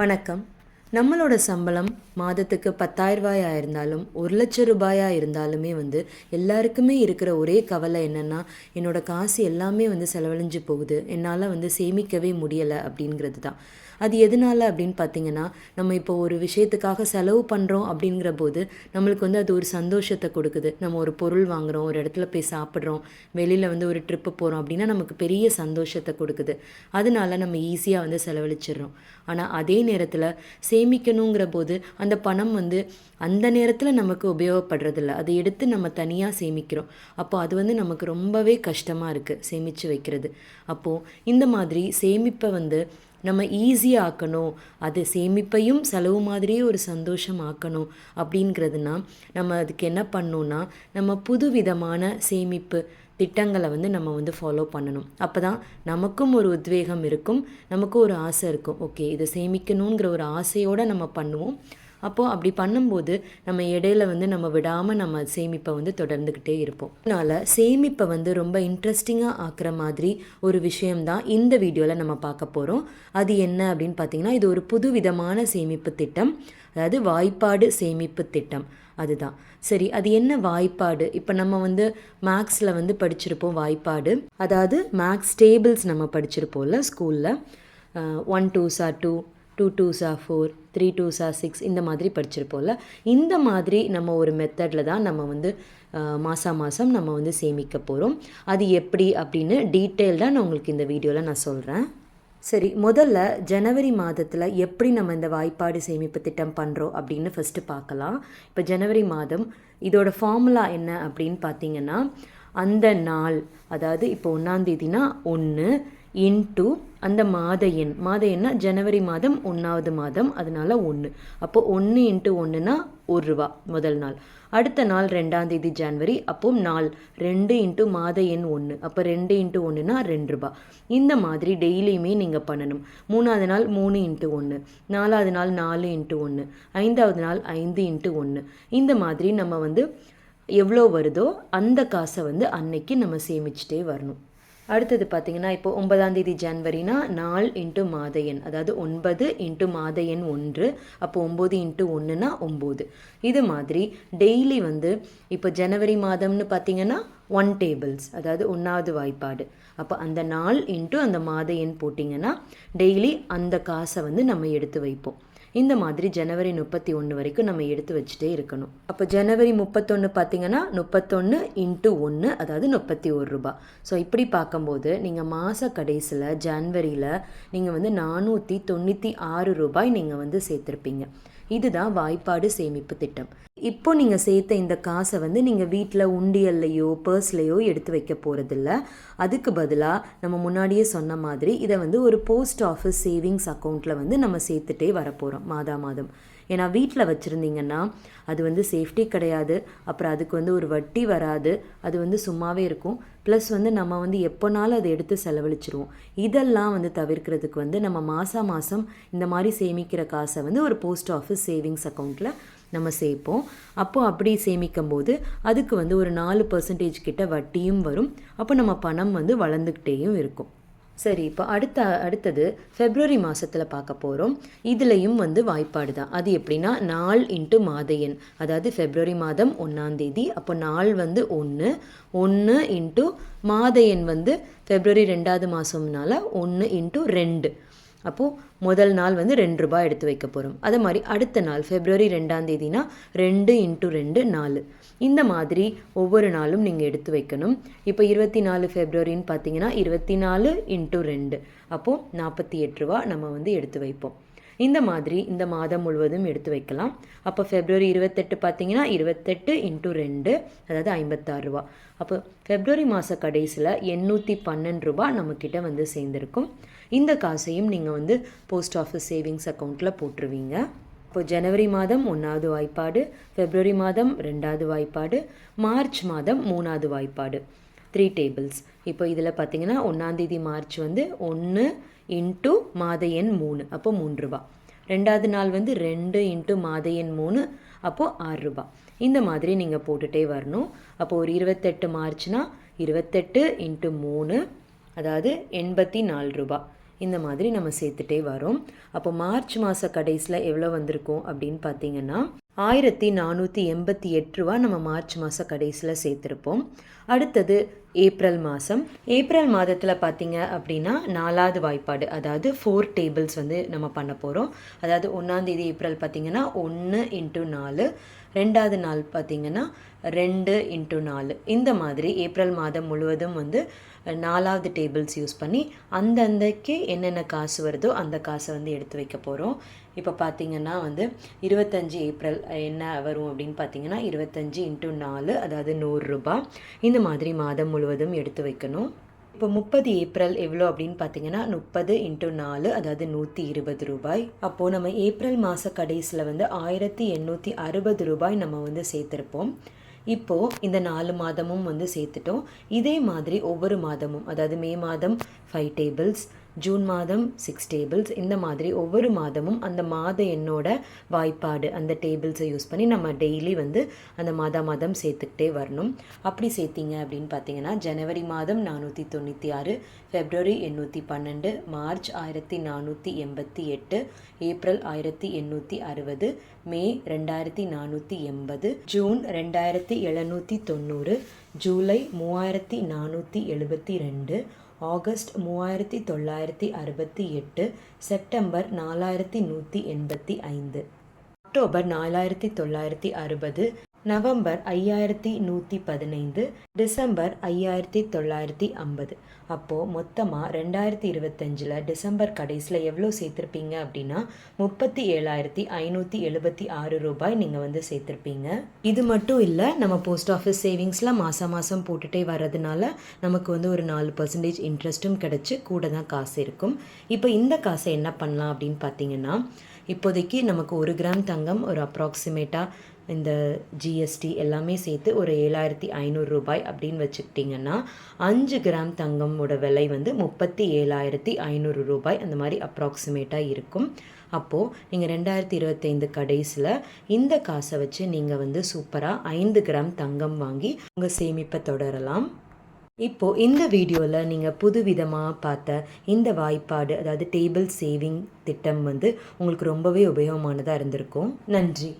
வணக்கம். நம்மளோட சம்பளம் மாதத்துக்கு பத்தாயிரரூபாயாக இருந்தாலும் ஒரு லட்சம் ரூபாயாக இருந்தாலுமே வந்து எல்லாருக்குமே இருக்கிற ஒரே கவலை என்னென்னா என்னோடய காசு எல்லாமே வந்து செலவழிஞ்சு போகுது. என்னால் வந்து சேமிக்கவே முடியலை அப்படிங்கிறது தான் அது எதனால் அப்படின்னு பார்த்தீங்கன்னா நம்ம இப்போ ஒரு விஷயத்துக்காக செலவு பண்ணுறோம் அப்படிங்கிற போது நம்மளுக்கு வந்து அது ஒரு சந்தோஷத்தை கொடுக்குது. நம்ம ஒரு பொருள் வாங்குகிறோம் ஒரு இடத்துல போய் சாப்பிட்றோம் வெளியில் வந்து ஒரு ட்ரிப்பு போகிறோம் அப்படின்னா நமக்கு பெரிய சந்தோஷத்தை கொடுக்குது. அதனால நம்ம ஈஸியாக வந்து செலவழிச்சிடுறோம். ஆனால் அதே நேரத்தில் சே சேமிக்கணுங்கிற போது அந்த பணம் வந்து அந்த நேரத்தில் நமக்கு உபயோகப்படுறதில்ல. அதை எடுத்து நம்ம தனியாக சேமிக்கிறோம். அப்போ அது வந்து நமக்கு ரொம்பவே கஷ்டமாக இருக்குது சேமித்து வைக்கிறது. அப்போது இந்த மாதிரி சேமிப்பை வந்து நம்ம ஈஸியாக ஆக்கணும். அது சேமிப்பையும் செலவு மாதிரியே ஒரு சந்தோஷம் ஆக்கணும் அப்படிங்கிறதுனா நம்ம அதுக்கு என்ன பண்ணோன்னா நம்ம புது விதமான சேமிப்பு திட்டங்களை வந்து நம்ம வந்து ஃபாலோ பண்ணணும். அப்போ தான் நமக்கும் ஒரு உத்வேகம் இருக்கும். நமக்கும் ஒரு ஆசை இருக்கும். ஓகே இதை சேமிக்கணுங்கிற ஒரு ஆசையோடு நம்ம பண்ணுவோம். அப்போது அப்படி பண்ணும்போது நம்ம இடையில வந்து நம்ம விடாமல் நம்ம சேமிப்பை வந்து தொடர்ந்துக்கிட்டே இருப்போம். அதனால் சேமிப்பை வந்து ரொம்ப இன்ட்ரெஸ்டிங்காக ஆக்குற மாதிரி ஒரு விஷயம்தான் இந்த வீடியோவில் நம்ம பார்க்க போகிறோம் அது என்ன அப்படின்னு பார்த்தீங்கன்னா இது ஒரு புது விதமான சேமிப்பு திட்டம். அதாவது வாய்ப்பாடு சேமிப்பு திட்டம். அதுதான். சரி அது என்ன வாய்ப்பாடு? இப்போ நம்ம வந்து மேக்ஸில் வந்து படிச்சிருப்போம் வாய்ப்பாடு. அதாவது மேக்ஸ் டேபிள்ஸ் நம்ம படிச்சிருப்போம்ல ஸ்கூலில் ஒன் டூ சார் டூ டூ டூ சா ஃபோர் த்ரீ டூ சா சிக்ஸ் இந்த மாதிரி படிச்சிருப்போம்ல. இந்த மாதிரி நம்ம ஒரு மெத்தடில் தான் நம்ம வந்து மாதம் மாதம் நம்ம வந்து சேமிக்க போகிறோம் அது எப்படி அப்படின்னு டீட்டெயில்டாக நான் உங்களுக்கு இந்த வீடியோவில் நான் சொல்கிறேன் சரி முதல்ல ஜனவரி மாதத்தில் எப்படி நம்ம இந்த வாய்ப்பாடு சேமிப்பு திட்டம் பண்ணுறோம் அப்படின்னு ஃபஸ்ட்டு பார்க்கலாம். இப்போ ஜனவரி மாதம் இதோட ஃபார்முலா என்ன அப்படின்னு பார்த்தீங்கன்னா அந்த நாள் அதாவது இப்போ ஒன்றாந்தேதினா ஒன்று இன்ட்டு அந்த மாத எண். மாத எண்ணா ஜனவரி மாதம் ஒன்றாவது மாதம் அதனால் ஒன்று அப்போ ஒன்று இன்ட்டு ஒன்றுனா ஒரு ரூபா முதல் நாள். அடுத்த நாள் ரெண்டாம் தேதி ஜனவரி அப்போ நாள் ரெண்டு இன்ட்டு மாத எண் ஒன்று அப்போ ரெண்டு இன்ட்டு ஒன்றுனா ரெண்டு ரூபா. இந்த மாதிரி டெய்லியுமே நீங்கள் பண்ணணும். மூணாவது நாள் மூணு இன்ட்டு ஒன்று நாலாவது நாள் நாலு இன்ட்டு ஒன்று ஐந்தாவது நாள் ஐந்து இன்ட்டு ஒன்று இந்த மாதிரி நம்ம வந்து எவ்வளோ வருதோ அந்த காசை வந்து அன்னைக்கு நம்ம சேமிச்சுட்டே வரணும். அடுத்தது பார்த்தீங்கன்னா இப்போ ஒன்பதாம் தேதி ஜனவரினா நாள் இன்ட்டு மாத எண். அதாவது ஒன்பது இன்ட்டு மாத எண் ஒன்று அப்போ ஒம்பது இன்ட்டு ஒன்றுனா ஒம்பது. இது மாதிரி டெய்லி வந்து இப்போ ஜனவரி மாதம்னு பார்த்தீங்கன்னா ஒன் டேபிள்ஸ் அதாவது ஒன்றாவது வாய்ப்பாடு. அப்போ அந்த நாள் இன்ட்டு அந்த மாத எண் போட்டிங்கன்னா டெய்லி அந்த காசை வந்து நம்ம எடுத்து வைப்போம். இந்த மாதிரி ஜனவரி முப்பத்தி ஒன்று வரைக்கும் நம்ம எடுத்து வச்சுட்டே இருக்கணும். அப்போ ஜனவரி முப்பத்தொன்று பார்த்தீங்கன்னா முப்பத்தொன்று இன்ட்டு ஒன்று அதாவது முப்பத்தி ஒரு ரூபா. ஸோ இப்படி பார்க்கும்போது நீங்கள் மாத கடைசியில் ஜனவரியில் நீங்கள் வந்து நானூற்றி தொண்ணூற்றி ஆறு ரூபாய் நீங்கள் வந்து சேர்த்துருப்பீங்க. இதுதான் வாய்ப்பாடு சேமிப்பு திட்டம். இப்போ நீங்கள் சேர்த்த இந்த காசை வந்து நீங்கள் வீட்டில் உண்டியல்லையோ பர்ஸ்லையோ எடுத்து வைக்க போகிறதில்ல அதுக்கு பதிலாக நம்ம முன்னாடியே சொன்ன மாதிரி இதை வந்து ஒரு போஸ்ட் ஆஃபீஸ் சேவிங்ஸ் அக்கௌண்ட்டில் வந்து நம்ம சேர்த்துட்டே வரப்போகிறோம் மாதா மாதம். ஏன்னா வீட்டில் வச்சுருந்தீங்கன்னா அது வந்து சேஃப்டி கிடையாது. அப்புறம் அதுக்கு வந்து ஒரு வட்டி வராது. அது வந்து சும்மாவே இருக்கும். ப்ளஸ் வந்து நம்ம வந்து எப்போனாலும் அதை எடுத்து செலவழிச்சிருவோம். இதெல்லாம் வந்து தவிர்க்கிறதுக்கு வந்து நம்ம மாதம் மாதம் இந்த மாதிரி சேமிக்கிற காசை வந்து ஒரு போஸ்ட் ஆஃபீஸ் சேவிங்ஸ் அக்கௌண்ட்டில் நம்ம சேர்ப்போம் அப்போது அப்படி சேமிக்கும் போது அதுக்கு வந்து ஒரு நாலு பர்சன்டேஜ் கிட்ட வட்டியும் வரும். அப்போ நம்ம பணம் வந்து வளர்ந்துக்கிட்டேயும் இருக்கும். சரி இப்போ அடுத்த அடுத்தது ஃபெப்ரவரி மாதத்தில் பார்க்க போகிறோம் இதுலேயும் வந்து வாய்ப்பாடு தான். அது எப்படின்னா நாள் இன்ட்டு மாத எண். அதாவது ஃபெப்ரவரி மாதம் ஒன்றாந்தேதி அப்போ நாள் வந்து ஒன்று ஒன்று இன்ட்டு மாத எண் வந்து ஃபெப்ரவரி ரெண்டாவது மாதம்னால ஒன்று இன்ட்டு ரெண்டு. அப்போது முதல் நாள் வந்து ரெண்டு ரூபாய் எடுத்து வைக்க போகிறோம் அதே மாதிரி அடுத்த நாள் ஃபெப்ரவரி ரெண்டாம் தேதினா ரெண்டு இன்ட்டு ரெண்டு நாலு. இந்த மாதிரி ஒவ்வொரு நாளும் நீங்கள் எடுத்து வைக்கணும். இப்போ இருபத்தி நாலு ஃபெப்ரவரின்னு பார்த்தீங்கன்னா இருபத்தி நாலு இன்ட்டு ரெண்டு. அப்போது நாற்பத்தி எட்டு ரூபா நம்ம வந்து எடுத்து வைப்போம். இந்த மாதிரி இந்த மாதம் முழுவதும் எடுத்து வைக்கலாம். அப்போ ஃபெப்ரவரி இருபத்தெட்டு பார்த்தீங்கன்னா இருபத்தெட்டு இன்ட்டு ரெண்டு அதாவது ஐம்பத்தாறு ரூபா. அப்போ ஃபெப்ரவரி மாத கடைசியில் எண்ணூற்றி பன்னெண்டு ரூபா நம்மக்கிட்ட வந்து சேர்ந்துருக்கும். இந்த காசையும் நீங்கள் வந்து போஸ்ட் ஆஃபீஸ் சேவிங்ஸ் அக்கௌண்ட்டில் போட்டுருவீங்க. இப்போ ஜனவரி மாதம் ஒன்றாவது வாய்ப்பாடு ஃபெப்ரவரி மாதம் ரெண்டாவது வாய்ப்பாடு மார்ச் மாதம் மூணாவது வாய்ப்பாடு. த்ரீ டேபிள்ஸ் இப்போ இதில் பார்த்தீங்கன்னா ஒன்றாந்தேதி மார்ச் வந்து ஒன்று இன்ட்டு மாத எண் மூணு. அப்போ மூன்று ரூபா. ரெண்டாவது நாள் வந்து ரெண்டு இன்ட்டு மாத எண் மூணு அப்போது ஆறு ரூபா. இந்த மாதிரி நீங்கள் போட்டுகிட்டே வரணும். அப்போது ஒரு இருபத்தெட்டு மார்ச்னா இருபத்தெட்டு இன்ட்டு மூணு அதாவது எண்பத்தி நாலு ரூபா. இந்த மாதிரி நம்ம சேர்த்துட்டே வரோம். அப்போ மார்ச் மாத கடைசியில் எவ்வளோ வந்திருக்கும் அப்படின்னு பார்த்தீங்கன்னா ஆயிரத்தி நானூற்றி எண்பத்தி எட்டு ரூபா நம்ம மார்ச் மாத கடைசியில் சேர்த்துருப்போம். அடுத்தது ஏப்ரல் மாதம் ஏப்ரல் மாதத்தில் பார்த்தீங்க அப்படின்னா நாலாவது வாய்ப்பாடு அதாவது ஃபோர் டேபிள்ஸ் வந்து நம்ம பண்ண போகிறோம் அதாவது ஒன்றாந்தேதி ஏப்ரல் பார்த்தீங்கன்னா ஒன்று இன்ட்டு நாலு ரெண்டாவது நாள் பார்த்தீங்கன்னா ரெண்டு இன்ட்டு நாலு. இந்த மாதிரி ஏப்ரல் மாதம் முழுவதும் வந்து நாலாவது டேபிள்ஸ் யூஸ் பண்ணி அந்தந்தைக்கு என்னென்ன காசு வருதோ அந்த காசை வந்து எடுத்து வைக்க போகிறோம் இப்போ பார்த்தீங்கன்னா வந்து இருபத்தஞ்சி ஏப்ரல் என்ன வரும் அப்படின்னு பார்த்தீங்கன்னா இருபத்தஞ்சி இன்ட்டு நாலு அதாவது நூறுரூபா இந்த மாதிரி மாதம் முழுவதும் எடுத்து வைக்கணும். இப்போ முப்பது ஏப்ரல் எவ்வளோ அப்படின்னு பார்த்தீங்கன்னா முப்பது இன்ட்டு நாலு அதாவது நூற்றி இருபது ரூபாய். அப்போது நம்ம ஏப்ரல் மாத கடைசியில் வந்து ஆயிரத்தி எண்ணூற்றி அறுபது ரூபாய் நம்ம வந்து சேர்த்துருப்போம். இப்போது இந்த நாலு மாதமும் வந்து சேர்த்துட்டோம். இதே மாதிரி ஒவ்வொரு மாதமும் அதாவது மே மாதம் ஃபைவ் டேபிள்ஸ் ஜூன் மாதம் சிக்ஸ் டேபிள்ஸ் இந்த மாதிரி ஒவ்வொரு மாதமும் அந்த மாத எண்ணோட வாய்ப்பாடு அந்த டேபிள்ஸை யூஸ் பண்ணி நம்ம டெய்லி வந்து அந்த மாதா மாதம் சேர்த்துக்கிட்டே வரணும். அப்படி சேர்த்திங்க அப்படின்னு பார்த்தீங்கன்னா ஜனவரி மாதம் நானூற்றி தொண்ணூற்றி ஆறு ஃபெப்ரவரி எண்ணூற்றி பன்னெண்டு மார்ச் ஆயிரத்தி நானூற்றி எண்பத்தி எட்டு ஏப்ரல் ஆயிரத்தி எண்ணூற்றி அறுபது மே ரெண்டாயிரத்தி நானூற்றி எண்பது ஜூன் ரெண்டாயிரத்தி எழுநூற்றி தொண்ணூறு ஜூலை மூவாயிரத்தி நானூற்றி எழுபத்தி ரெண்டு ஆகஸ்ட் மூவாயிரத்தி தொள்ளாயிரத்தி அறுபத்தி எட்டு செப்டம்பர் நாலாயிரத்தி நூற்றி எண்பத்தி ஐந்து. அக்டோபர் நாலாயிரத்தி தொள்ளாயிரத்தி அறுபது நவம்பர் ஐயாயிரத்தி நூற்றி பதினைந்து டிசம்பர் ஐயாயிரத்தி தொள்ளாயிரத்தி ஐம்பது. அப்போது மொத்தமாக ரெண்டாயிரத்தி இருபத்தஞ்சில் டிசம்பர் கடைசியில் எவ்வளோ சேர்த்துருப்பீங்க அப்படின்னா முப்பத்தி ஏழாயிரத்தி ஐநூற்றி எழுபத்தி ஆறு ரூபாய் நீங்கள் வந்து சேர்த்துருப்பீங்க. இது மட்டும் இல்லை நம்ம போஸ்ட் ஆஃபீஸ் சேவிங்ஸில் மாதம் மாதம் போட்டுகிட்டே வர்றதுனால நமக்கு வந்து ஒரு நாலு பர்சன்டேஜ் இன்ட்ரெஸ்ட்டும் கிடச்சி கூட தான் காசு இருக்கும். இப்போ இந்த காசை என்ன பண்ணலாம் அப்படின்னு பார்த்தீங்கன்னா இப்போதைக்கு நமக்கு ஒரு கிராம் தங்கம் ஒரு அப்ராக்சிமேட்டாக இந்த ஜிஎஸ்டி எல்லாமே சேர்த்து ஒரு ஏழாயிரத்தி ஐநூறு ரூபாய் அப்படின்னு வச்சுக்கிட்டிங்கன்னா அஞ்சு கிராம் தங்கமோட விலை வந்து முப்பத்தி ஏழாயிரத்தி ஐநூறு ரூபாய் அந்த மாதிரி அப்ராக்சிமேட்டாக இருக்கும். அப்போது நீங்கள் ரெண்டாயிரத்தி இருபத்தைந்து கடைசியில் இந்த காசை வச்சு நீங்கள் வந்து சூப்பராக ஐந்து கிராம் தங்கம் வாங்கி உங்கள் சேமிப்பை தொடரலாம். இப்போது இந்த வீடியோவில் நீங்கள் புது விதமாக பார்த்த இந்த வாய்ப்பாடு அதாவது டேபிள் சேவிங் திட்டம் வந்து உங்களுக்கு ரொம்பவே உபயோகமானதாக இருந்திருக்கும். நன்றி.